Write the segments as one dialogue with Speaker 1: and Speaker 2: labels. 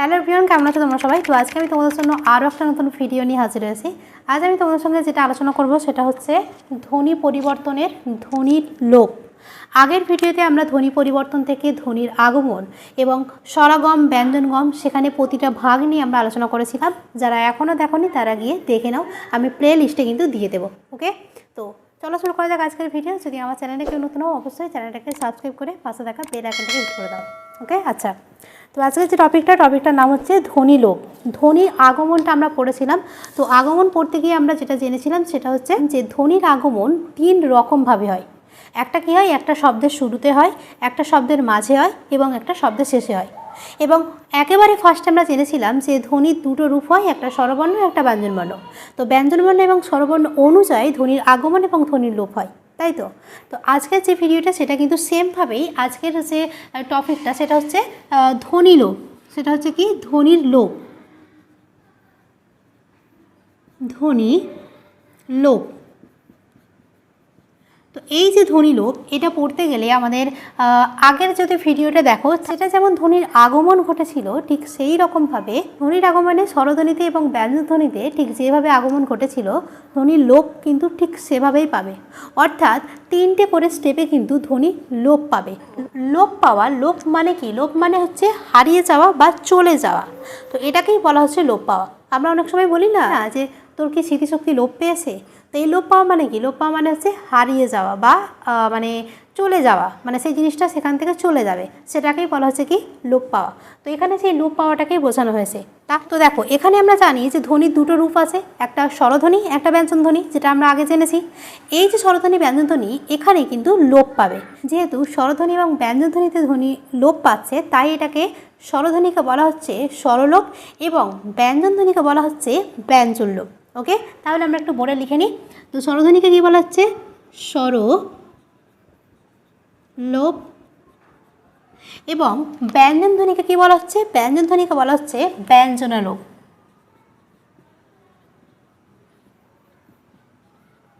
Speaker 1: Hello ভিয়ন কেমন আছো তোমরা সবাই? তো আজকে আমি তোমাদের জন্য আরও একটা নতুন ভিডিও নিয়ে হাজির হয়েছি। আজ আমি তোমাদের সঙ্গে যেটা আলোচনা করব সেটা হচ্ছে ধ্বনি পরিবর্তনের ধ্বনির লোপ। আগের ভিডিওতে আমরা ধ্বনি পরিবর্তন থেকে ধ্বনির আগমন এবং স্বরাগম, ব্যঞ্জনগম সেখানে প্রতিটা ভাগ নিয়ে আমরা আলোচনা করেছিলাম। যারা এখনও দেখোনি, তারা গিয়ে দেখে নাও। আমি প্লে লিস্টে কিন্তু দিয়ে দেবো ওকে তো চলো শুরু করা যাক আজকের ভিডিও যদি আমার চ্যানেলে কেউ নতুন হও, অবশ্যই চ্যানেলটাকে সাবস্ক্রাইব করে পাশে থাকা বেল আইকনটাকে হিট করে দাও। ওকে? আচ্ছা। তো আজকে যে টপিকটা, টপিকটার নাম হচ্ছে ধনী লোপ ধ্বনির আগমনটা আমরা পড়েছিলাম। তো আগমন পড়তে গিয়ে আমরা যেটা জেনেছিলাম, সেটা হচ্ছে যে ধ্বনির আগমন তিন রকমভাবে হয়। একটা কী হয়? একটা শব্দের শুরুতে হয়, একটা শব্দের মাঝে হয় এবং একটা শব্দের শেষে হয়। এবং একেবারে ফার্স্ট আমরা জেনেছিলাম যে ধ্বনির দুটো রূপ হয়, একটা স্বরবর্ণ, একটা ব্যঞ্জনবর্ণ। তো ব্যঞ্জনবর্ণ এবং স্বরবর্ণ অনুযায়ী ধ্বনির আগমন এবং ধ্বনির লোপ হয়। তাই তো? তো আজকের যে ভিডিওটা সেটা কিন্তু সেমভাবেই আজকের যে টপিকটা সেটা হচ্ছে ধনী লোপ সেটা হচ্ছে কি? ধ্বনির লোভ ধনী লোপ তো এই যে ধ্বনি লোপ এটা পড়তে গেলে আমাদের আগের যদি ভিডিওটা দেখো, সেটা যেমন ধ্বনির আগমন ঘটেছিল, ঠিক সেই রকমভাবে ধ্বনির আগমনে স্বরধ্বনিতে এবং ব্যঞ্জনধ্বনিতে ঠিক যেভাবে আগমন ঘটেছিল ধ্বনির লোপ কিন্তু ঠিক সেভাবেই পাবে। অর্থাৎ তিনটে করে স্টেপে কিন্তু ধ্বনি লোপ পাবে। লোপ পাওয়া, লোপ মানে কি? লোপ মানে হচ্ছে হারিয়ে যাওয়া বা চলে যাওয়া। তো এটাকেই বলা হচ্ছে লোপ পাওয়া। আমরা অনেক সময় বলি না যে, তোর কি স্মৃতিশক্তি লোপ পেয়েছে? তো এই লোপ পাওয়া মানে কি? লোপ পাওয়া মানে হচ্ছে হারিয়ে যাওয়া বা মানে চলে যাওয়া। মানে সেই জিনিসটা সেখান থেকে চলে যাবে। সেটাকেই বলা হচ্ছে কি? লোপ পাওয়া তো এখানে সেই লোপ পাওয়াটাকেই বোঝানো হয়েছে। তা তো দেখো, এখানে আমরা জানি যে ধ্বনির দুটো রূপ আছে। একটা স্বরধ্বনি, একটা ব্যঞ্জনধ্বনি, যেটা আমরা আগে জেনেছি। এই যে স্বরধ্বনি, ব্যঞ্জনধ্বনি, এখানে কিন্তু লোপ পাবে। যেহেতু স্বরধ্বনি এবং ব্যঞ্জনধ্বনিতে ধ্বনি লোপ পাচ্ছে, তাই এটাকে স্বরধ্বনিকে বলা হচ্ছে স্বরলোপ এবং ব্যঞ্জনধ্বনিকে বলা হচ্ছে ব্যঞ্জন লোপ ওকে তাহলে আমরা একটু বোর্ডে লিখে নিই। তো স্বরধ্বনিকে কী বলা হচ্ছে স্বর, লোপ এবং ব্যঞ্জন ধ্বনিকে কী বলা হচ্ছে ব্যঞ্জনধ্বনিকে বলা হচ্ছে ব্যঞ্জনা লোপ।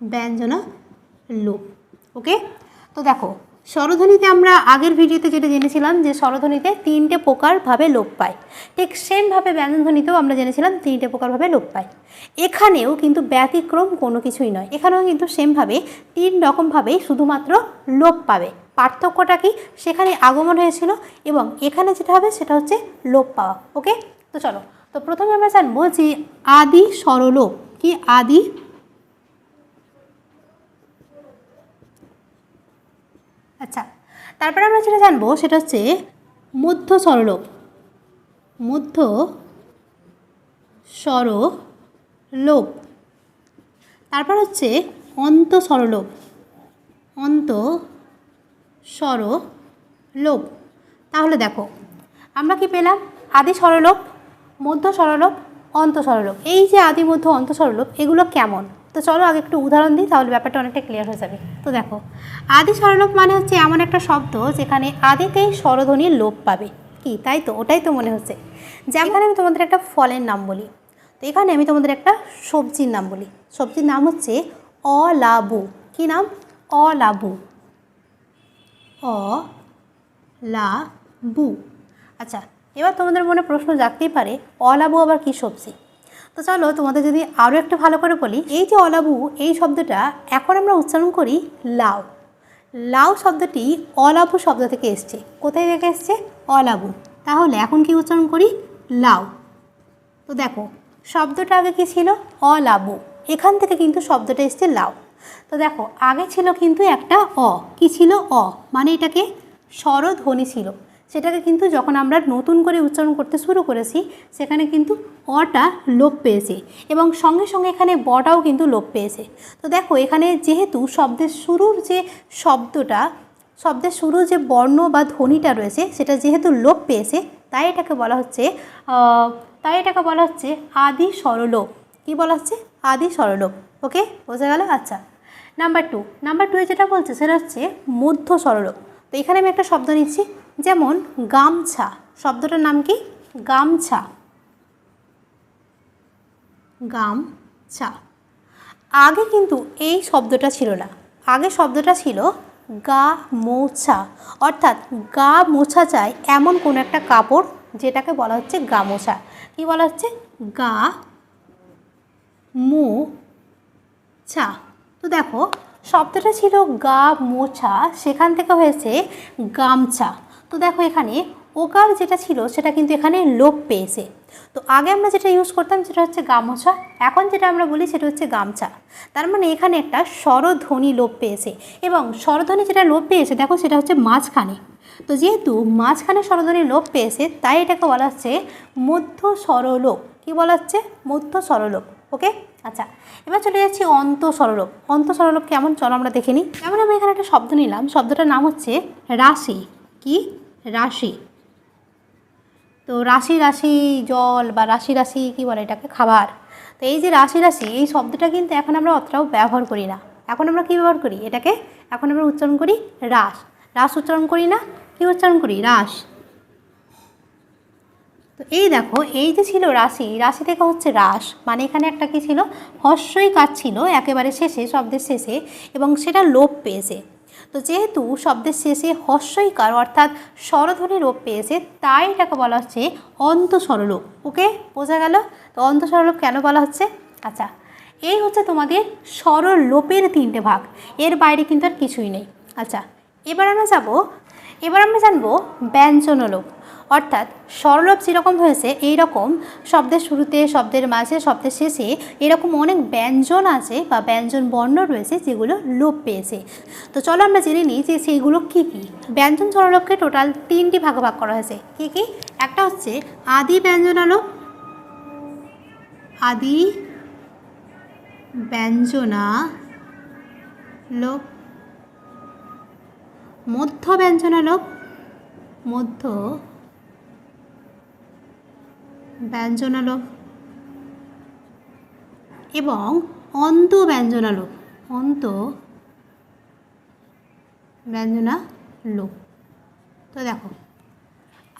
Speaker 1: ব্যঞ্জনা লোপ। ওকে তো দেখো স্বরধ্বনিতে আমরা আগের ভিডিওতে যেটা জেনেছিলাম যে স্বরধ্বনিতে তিনটে প্রকারভাবে লোপ পায়। ঠিক সেমভাবে ব্যঞ্জনধ্বনিতেও আমরা জেনেছিলাম তিনটে প্রকারভাবে লোপ পায়। এখানেও কিন্তু ব্যতিক্রম কোনো কিছুই নয়। এখানেও কিন্তু সেমভাবে তিন রকমভাবেই শুধুমাত্র লোপ পাবে। পার্থক্যটা কি? সেখানে আগমন হয়েছিল এবং এখানে যেটা হবে সেটা হচ্ছে লোপ পাওয়া। ওকে? তো চলো। তো প্রথমে আমরা জানব যে আদি স্বরলোপ কি আদি আচ্ছা তারপরে আমরা যেটা জানব সেটা হচ্ছে মধ্য স্বরলোপ। মধ্য স্বরলোপ। তারপর হচ্ছে অন্ত স্বরলোপ। অন্ত স্বরলোপ। তাহলে দেখো, আমরা কি পেলাম? আদি স্বরলোপ, মধ্য স্বরলোপ, অন্ত স্বরলোপ। এই যে আদি, মধ্য, অন্ত স্বরলোপ, এগুলো কেমন? তো চলো আগে একটু উদাহরণ দিই, তাহলে ব্যাপারটা অনেকটা ক্লিয়ার হয়ে যাবে। তো দেখো, আদি স্বরলোপ মানে হচ্ছে এমন একটা শব্দ যেখানে আদিতেই স্বরধ্বনির লোপ পাবে। কি, তাই তো? ওটাই তো মনে হচ্ছে। যেমন আমি তোমাদের একটা ফলের নাম বলি। তো এখানে আমি তোমাদের একটা সবজির নাম বলি। সবজির নাম হচ্ছে অলাবু। কি নাম? অলাবু। অ লা বু আচ্ছা এবার তোমাদের মনে প্রশ্ন জাগতেই পারে, অলাবু আবার কি সবজি? তো চলো তোমাদের যদি আরও একটু ভালো করে বলি, এই যে অলাবু, এই শব্দটা এখন আমরা উচ্চারণ করি লাউ। লাউ শব্দটি অলাবু শব্দ থেকে এসছে। কোথায় থেকে এসছে? অলাবু। তাহলে এখন কি উচ্চারণ করি? লাউ। তো দেখো, শব্দটা আগে কি ছিল? অলাবু। এখান থেকে কিন্তু শব্দটা এসছে লাউ। তো দেখো, আগে ছিল কিন্তু একটা অ। কি ছিল? অ। মানে এটাকে স্বরধ্বনি ছিল। সেটাকে কিন্তু যখন আমরা নতুন করে উচ্চারণ করতে শুরু করেছি, সেখানে কিন্তু অটা লোপ পেয়েছে এবং সঙ্গে সঙ্গে এখানে বটাও কিন্তু লোপ পেয়েছে। তো দেখো, এখানে যেহেতু শব্দের শুরুর যে শব্দটা, শব্দের শুরু যে বর্ণ বা ধ্বনিটা রয়েছে, সেটা যেহেতু লোপ পেয়েছে, তাই এটাকে বলা হচ্ছে তাই এটাকে বলা হচ্ছে আদি স্বরলোপ। কি বলা হচ্ছে? আদি স্বরলোপ। ওকে? বোঝা গেল? আচ্ছা। Number two. নাম্বার টুয়ে যেটা বলছে, সেটা হচ্ছে মধ্য স্বরলোপ। তো এখানে আমি একটা শব্দ নিচ্ছি। যেমন গামছা, শব্দটার নাম কি? গামছা। গামছা। আগে কিন্তু এই শব্দটা ছিল না। আগে শব্দটা ছিল গা মোছা। অর্থাৎ গা মোছা যায় এমন কোনো একটা কাপড় যেটাকে বলা হচ্ছে গামোছা কি বলা হচ্ছে? গা মো ছা তো দেখো, শব্দটা ছিল গা মোছা, সেখান থেকে হয়েছে গামছা। তো দেখো এখানে ওকার যেটা ছিল সেটা কিন্তু এখানে লোপ পেয়েছে। তো আগে আমরা যেটা ইউজ করতাম সেটা হচ্ছে গামোছা, এখন যেটা আমরা বলি সেটা হচ্ছে গামছা। তার মানে এখানে একটা স্বরধ্বনি লোপ পেয়েছে এবং স্বরধ্বনি যেটা লোপ পেয়েছে, দেখো সেটা হচ্ছে মাঝখানে। তো যেহেতু মাঝখানে স্বরধ্বনি লোপ পেয়েছে, তাই এটাকে বলা হচ্ছে মধ্য স্বরলোপ। কী বলা হচ্ছে? মধ্য স্বরলোপ। ওকে আচ্ছা এবার চলে যাচ্ছি অন্ত স্বরলোপ। অন্ত স্বরলোপ কেমন? চলো আমরা দেখে নিই। যেমন আমি এখানে একটা শব্দ নিলাম। শব্দটার নাম হচ্ছে রাশি। কি? রাশি। তো রাশি রাশি জল বা রাশি রাশি কি বলে এটাকে? খাবার। তো এই যে রাশি রাশি, এই শব্দটা কিন্তু এখন আমরা অতটাও ব্যবহার করি না। এখন আমরা কী ব্যবহার করি? এটাকে এখন আমরা উচ্চারণ করি রাস রাস উচ্চারণ করি না? কী উচ্চারণ করি? রাস তো এই দেখো, এই যে ছিল রাশি রাশি থেকে হচ্ছে রাস মানে এখানে একটা কি ছিল? হস্যই কাজ ছিল একেবারে শেষে, শব্দের শেষে, এবং সেটা লোপ পেয়েছে। তো যেহেতু শব্দের শেষে হস্যইকার অর্থাৎ স্বরধ্বনি লোপ পেয়েছে, তাই এটাকে বলা হচ্ছে অন্তঃস্বরলোপ ওকে? বোঝা গেল? তো অন্তঃস্বরলোপ কেন বলা হচ্ছে? আচ্ছা এই হচ্ছে তোমাদের সরল লোপের তিনটে ভাগ। এর বাইরে কিন্তু আর কিছুই নেই। আচ্ছা এবার আমরা যাব, এবার আমরা জানব ব্যঞ্জনলোপ। অর্থাৎ স্বরলোপ যেরকম হয়েছে এই রকম শব্দের শুরুতে, শব্দের মাঝে, শব্দের শেষে এরকম অনেক ব্যঞ্জন আছে বা ব্যঞ্জন বর্ণ রয়েছে যেগুলো লোপ পেয়েছে। তো চলো আমরা জেনে নিই যে সেইগুলো কী কী। ব্যঞ্জন স্বরলোপকে টোটাল তিনটি ভাগে ভাগ করা হয়েছে। কী কী? একটা হচ্ছে আদি ব্যঞ্জনালোপ, আদি ব্যঞ্জনা লোপ মধ্য ব্যঞ্জনালোপ, মধ্য ব্যঞ্জনালোপ এবং অন্ত ব্যঞ্জনালোপ অন্ত ব্যঞ্জনালোপ তো দেখো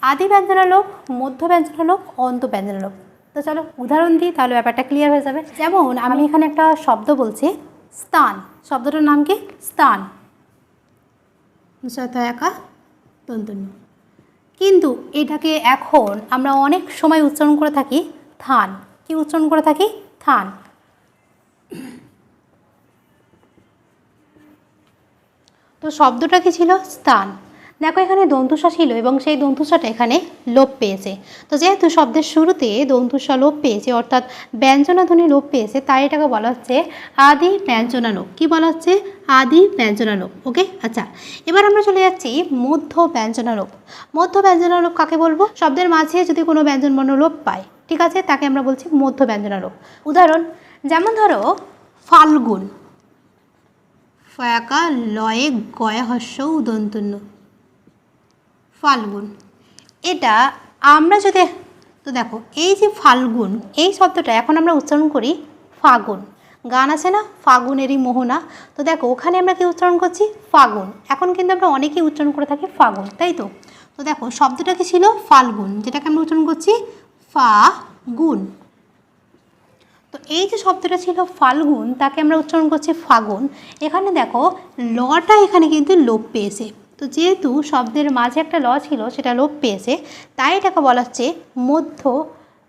Speaker 1: আদি ব্যঞ্জনালোপ মধ্য ব্যঞ্জনালোপ অন্ত ব্যঞ্জনালোপ তো চলো উদাহরণ দিই তাহলে ব্যাপারটা ক্লিয়ার হয়ে যাবে। যেমন আমি এখানে একটা শব্দ বলছি স্থান। শব্দটার নাম কি? স্থান। একা তন্তন্য। কিন্তু এটাকে এখন আমরা অনেক সময় উচ্চারণ করে থাকি থান। কি উচ্চারণ করে থাকি? থান। তো শব্দটা কি ছিল? স্থান। দেখো, এখানে দন্তুসা ছিল এবং সেই দন্তুসাটা এখানে লোপ পেয়েছে। তো যেহেতু শব্দের শুরুতে দন্তুসা লোপ পেয়েছে, অর্থাৎ ব্যঞ্জনাধ্বনি লোপ পেয়েছে, তাই এটাকে বলা হচ্ছে আদি ব্যঞ্জনালোপ কি বলা হচ্ছে? আদি ব্যঞ্জনালোপ ওকে? আচ্ছা এবার আমরা চলে যাচ্ছি মধ্য ব্যঞ্জনালোপ মধ্য ব্যঞ্জনালোপ কাকে বলব? শব্দের মাঝে যদি কোনো ব্যঞ্জন বর্ণ লোপ পায়, ঠিক আছে? তাকে আমরা বলছি মধ্য ব্যঞ্জনালোপ উদাহরণ, যেমন ধরো, ফাল্গুন। ফয়াকা লয়ে গয়া হস্য উদন্তন্য ফাল্গুন। এটা আমরা যদি, তো দেখো, এই যে ফাল্গুন, এই শব্দটা এখন আমরা উচ্চারণ করি ফাগুন। গান আছে না? ফাগুনেরই মোহনা। তো দেখো, ওখানে আমরা কি উচ্চারণ করছি? ফাগুন। এখন কিন্তু আমরা অনেকেই উচ্চারণ করে থাকি ফাগুন, তাই তো? তো দেখো, শব্দটা কি ছিল? ফাল্গুন, যেটাকে আমরা উচ্চারণ করছি ফাগুন। তো এই যে শব্দটা ছিল ফাল্গুন, তাকে আমরা উচ্চারণ করছি ফাগুন। এখানে দেখো, লটা এখানে কিন্তু লোপ পেয়েছে। তো যেহেতু শব্দের মাঝে একটা ল ছিল, সেটা লোপ পেয়েছে, তাই এটাকে বলা হচ্ছে মধ্য,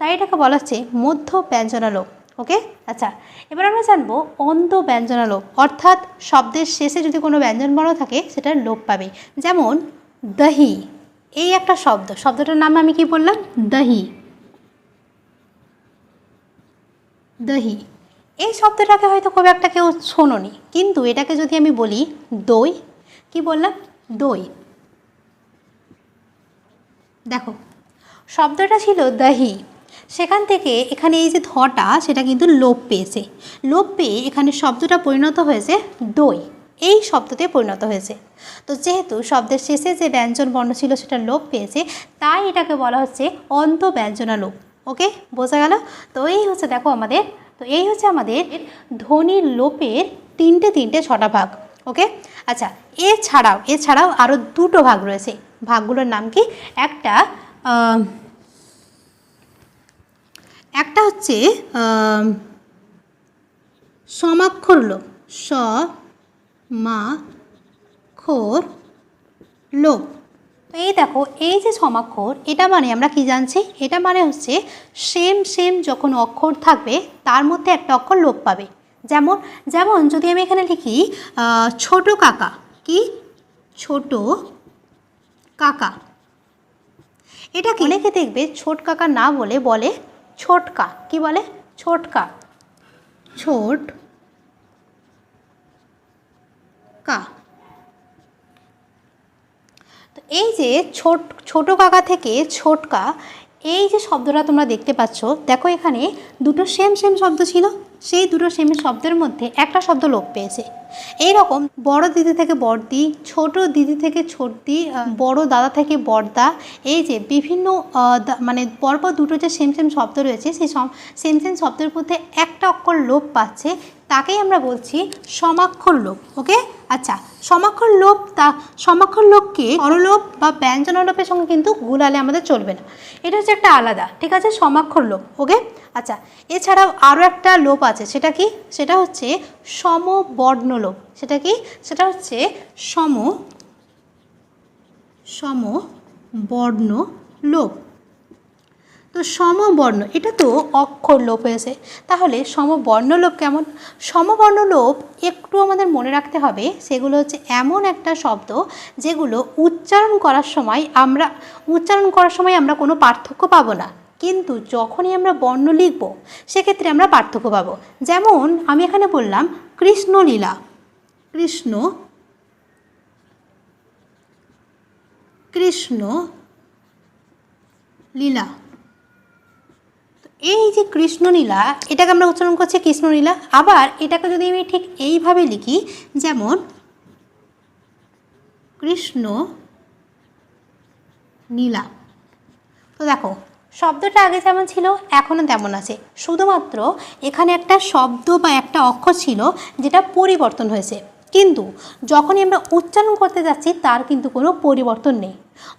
Speaker 1: তাই এটাকে বলা হচ্ছে মধ্য ব্যঞ্জনালোপ ওকে? আচ্ছা এবার আমরা জানব অন্ত ব্যঞ্জনালোপ অর্থাৎ শব্দের শেষে যদি কোনো ব্যঞ্জন বর্ণ থাকে সেটার লোপ পাবে। যেমন, দহি, এই একটা শব্দ, শব্দটার নাম আমি কি বললাম? দহি। দহি। এই শব্দটাকে হয়তো খুব একটা কেউ শোনোনি, কিন্তু এটাকে যদি আমি বলি দই, কি বললাম? দই। দেখো, শব্দটা ছিল দহি। সেখান থেকে এখানে এই যে ধটা, সেটা কিন্তু লোপ পেয়েছে। লোপ পেয়ে এখানে শব্দটা পরিণত হয়েছে দই। এই শব্দতে পরিণত হয়েছে। তো যেহেতু শব্দের শেষে যে ব্যঞ্জন বর্ণ ছিল, সেটা লোপ পেয়েছে, তাই এটাকে বলা হচ্ছে অন্ত ব্যঞ্জনা লোপ। ওকে? বোঝা গেল? তো এই হচ্ছে, দেখো আমাদের, তো এই হচ্ছে আমাদের ধ্বনির লোপের তিনটে তিনটে ছটা ভাগ। ওকে আচ্ছা এছাড়াও এছাড়াও আরও দুটো ভাগ রয়েছে। ভাগগুলোর নাম কি? একটা একটা হচ্ছে সমাক্ষর লোপ স মা খোর তো এই দেখো, এই যে সমাক্ষর, এটা মানে আমরা কি জানছি? এটা মানে হচ্ছে সেম সেম যখন অক্ষর থাকবে, তার মধ্যে একটা অক্ষর লোপ পাবে। যেমন যেমন যদি আমি এখানে লিখি ছোট কাকা, কি? ছোট কাকা। এটা কি? লিখে দেখবে, ছোট কাকা না বলে বলে ছোটকা। কি বলে? ছোটকা। ছোট কা। তো এই যে ছোট ছোট কাকা থেকে ছোটকা, এই যে শব্দটা তোমরা দেখতে পাচ্ছ, দেখো এখানে দুটো সেম সেম শব্দ ছিল। সেই দুটো সেম শব্দের মধ্যে একটা শব্দ লোপ পেয়েছে। এই রকম বড় দিদি থেকে বড়দি ছোট দিদি থেকে ছোটদি বড় দাদা থেকে বড়দা এই যে বিভিন্ন মানে পরপর দুটো যে সেম সেম শব্দ রয়েছে, সেই সেম সেম শব্দের মধ্যে একটা অক্ষর লোপ পাচ্ছে, তাকেই আমরা বলছি সমাক্ষর লোপ, ওকে? আচ্ছা সমাক্ষর লোপ তা, সমাক্ষর লোপকে অরলোপ বা ব্যঞ্জনলোপের সঙ্গে কিন্তু গুলালে আমাদের চলবে না। এটা হচ্ছে একটা আলাদা, ঠিক আছে? সমাক্ষর লোপ, ওকে? আচ্ছা এছাড়াও আরও একটা লোপ আছে, সেটা কি? সেটা হচ্ছে সমবর্ণ লোপ সেটা কি? সেটা হচ্ছে সম সমবর্ণ লোপ তো সমবর্ণ, এটা তো অক্ষর লোপ হয়েছে। তাহলে সমবর্ণ লোপ কেমন? সমবর্ণ লোপ একটু আমাদের মনে রাখতে হবে, সেগুলো হচ্ছে এমন একটা শব্দ যেগুলো উচ্চারণ করার সময় আমরা, উচ্চারণ করার সময় আমরা কোনো পার্থক্য পাবো না। কিন্তু যখনই আমরা বর্ণ লিখব, সেক্ষেত্রে আমরা পার্থক্য পাবো। যেমন আমি এখানে বললাম কৃষ্ণলীলা কৃষ্ণ কৃষ্ণ লীলা। এই যে কৃষ্ণলীলা এটাকে আমরা উচ্চারণ করছি কৃষ্ণলীলা আবার এটাকে যদি আমি ঠিক এইভাবে লিখি, যেমন কৃষ্ণ নীলা তো দেখো শব্দটা আগে যেমন ছিল, এখনও তেমন আছে। শুধুমাত্র এখানে একটা শব্দ বা একটা অক্ষর ছিল যেটা পরিবর্তন হয়েছে। কিন্তু যখনই আমরা উচ্চারণ করতে যাচ্ছি, তার কিন্তু কোনো পরিবর্তন নেই।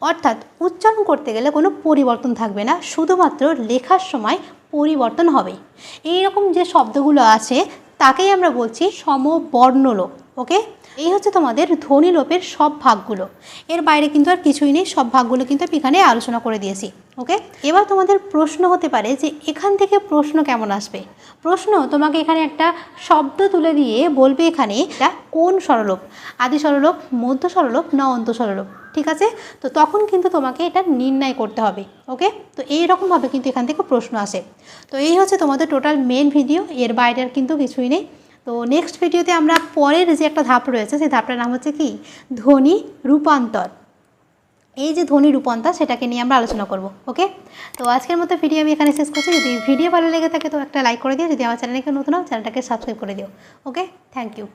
Speaker 1: অর্থাৎ উচ্চারণ করতে গেলে কোনো পরিবর্তন থাকবে না, শুধুমাত্র লেখার সময় পরিবর্তন হবে। এই রকম যে শব্দগুলো আছে, তাকেই আমরা বলছি সমবর্ণলোপ ওকে এই হচ্ছে তোমাদের ধ্বনি লোপের সব ভাগগুলো। এর বাইরে কিন্তু আর কিছুই নেই, সব ভাগগুলো কিন্তু আমি এখানে আলোচনা করে দিয়েছি, ওকে? এবার তোমাদের প্রশ্ন হতে পারে যে এখান থেকে প্রশ্ন কেমন আসবে? প্রশ্ন তোমাকে এখানে একটা শব্দ তুলে দিয়ে বলবে এখানে এটা কোন স্বরলোপ? আদি স্বরলোপ, মধ্য স্বরলোপ, না অন্ত স্বরলোপ, ঠিক আছে? তো তখন কিন্তু তোমাকে এটা নির্ণয় করতে হবে, ওকে? তো এই রকমভাবে কিন্তু এখান থেকে প্রশ্ন আসে। তো এই হচ্ছে তোমাদের টোটাল মেন ভিডিও এর বাইরে আর কিন্তু কিছুই নেই। তো নেক্সট ভিডিওতে আমরা পরের যে একটা ধাপ রয়েছে, সেই ধাপটার নাম হচ্ছে কি? ধ্বনি রূপান্তর। এই যে ধ্বনি রূপান্তর, সেটাকে নিয়ে আমরা আলোচনা করব ওকে তো আজকের মতো ভিডিও আমি এখানে শেষ করছি। যদি ভিডিও ভালো লেগে থাকে, তো একটা লাইক করে দিও। যদি আমার চ্যানেলকে নতুন হও চ্যানেলটাকে সাবস্ক্রাইব করে দিও ওকে থ্যাংক ইউ